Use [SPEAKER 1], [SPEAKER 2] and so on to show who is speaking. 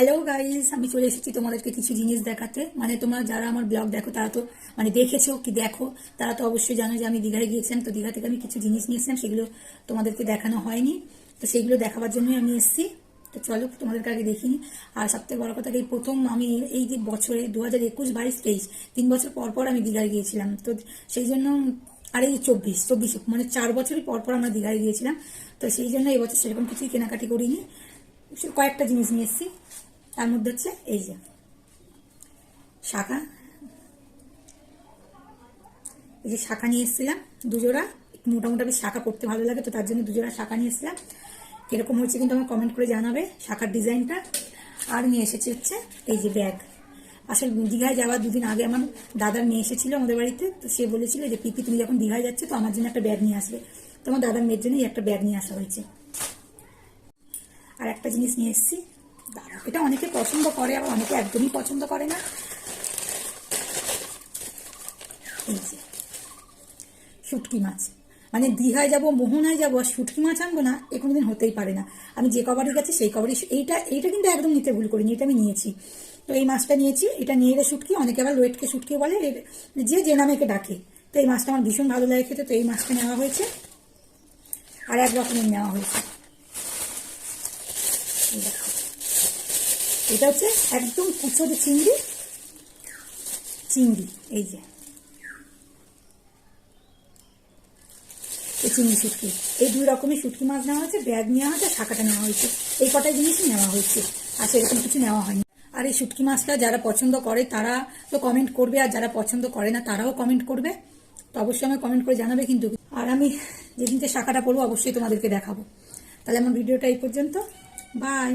[SPEAKER 1] Hello guys আমি চলে এসেছি তোমাদেরকে কিছু জিনিস দেখাতে। মানে তোমরা যারা আমার ব্লগ দেখো, তারা তো মানে দেখেছ কি দেখো, তারা তো অবশ্যই জানো যে আমি দীঘায় গিয়েছিলাম। তো দীঘা থেকে আমি কিছু জিনিস নিয়েছিলাম, সেগুলো তোমাদেরকে দেখানো হয়নি। তো সেগুলো দেখাবার জন্যই আমি এসেছি। তো চলো, তোমাদেরকে আগে দেখিনি। আর সবথেকে বড় কথা এই প্রথম আমি এই যে বছরে দু হাজার একুশ বাইশ তেইশ, তিন বছর পর পর আমি দীঘায় গিয়েছিলাম। তো সেই জন্য আর এই চব্বিশ চব্বিশ মানে চার বছরই পর পর আমরা দীঘায় গিয়েছিলাম। তো সেই জন্য এই বছর সেরকম কিছুই কেনাকাটি করিনি। কয়েকটা জিনিস নিয়ে এসেছি। তার মধ্যে হচ্ছে এই যে। শাখা। এই যে শাখা নিয়ে এসেছিলাম দুজোড়া। মোটামুটি শাখা পড়তে ভালো লাগে, তো তার জন্য দুজোড়া শাখা নিয়ে এসেছিলাম। কীরকম হয়েছে কিন্তু আমার কমেন্ট করে জানাবে শাখার ডিজাইনটা। আর নিয়ে এসেছি হচ্ছে এই যে ব্যাগ আসলে দীঘায় যাওয়ার দুদিন আগে আমার দাদার মেয়ে এসেছিল আমাদের বাড়িতে, তো সে বলেছিল যে, পিপি, তুমি যখন দীঘায় যাচ্ছে, তো আমার জন্য একটা ব্যাগ নিয়ে আসবে। তো আমার দাদার মেয়ের জন্যই একটা ব্যাগ নিয়ে আসা হয়েছে। আর একটা জিনিস নিয়ে এসেছি দাঁড়াও, এটা অনেকে পছন্দ করে আবার অনেকে একদমই পছন্দ করে না। শুটকি মাছ। মানে দীঘায় যাব মোহনায় যাব আর শুটকি মাছ আনব না এ কোনোদিন হতেই পারে না। আমি যে কবারই গেছি সেই কবারই এইটা এইটা কিন্তু একদম নিতে ভুল করিনি এটা আমি নিয়েছি। তো এই মাছটা নিয়েছি এটা নিয়ে এলে শুটকি অনেকে আবার লোয়েটকে শুটকি বলে যে যে নামে একে ডাকে। তো এই মাছটা আমার ভীষণ ভালো লাগে খেতে তো এই মাছটা নেওয়া হয়েছে। আর এক রকমের নেওয়া হয়েছে। দেখো। এটা হচ্ছে একদম কুচোতে চিংড়ি। চিংড়ি, এই যে। এই চিংড়ি শুটকি। এই দুই রকমের শুটকি মাছ নেওয়া হয়েছে, ব্যাগ নেওয়া হয়েছে, শাখাটা নেওয়া হয়েছে। এই কটাই জিনিসই নেওয়া হয়েছে, আর সেরকম কিছু নেওয়া হয়নি। আর এই শুটকি মাছটা যারা পছন্দ করে, তারা তো কমেন্ট করবে, আর যারা পছন্দ করে না, তারাও কমেন্ট করবে। তো অবশ্যই আমায় কমেন্ট করে জানাবে কিন্তু। আর আমি যেদিনকে শাখাটা পড়ব অবশ্যই তোমাদেরকে দেখাবো। তাহলে আমার ভিডিওটা এই পর্যন্ত। বাই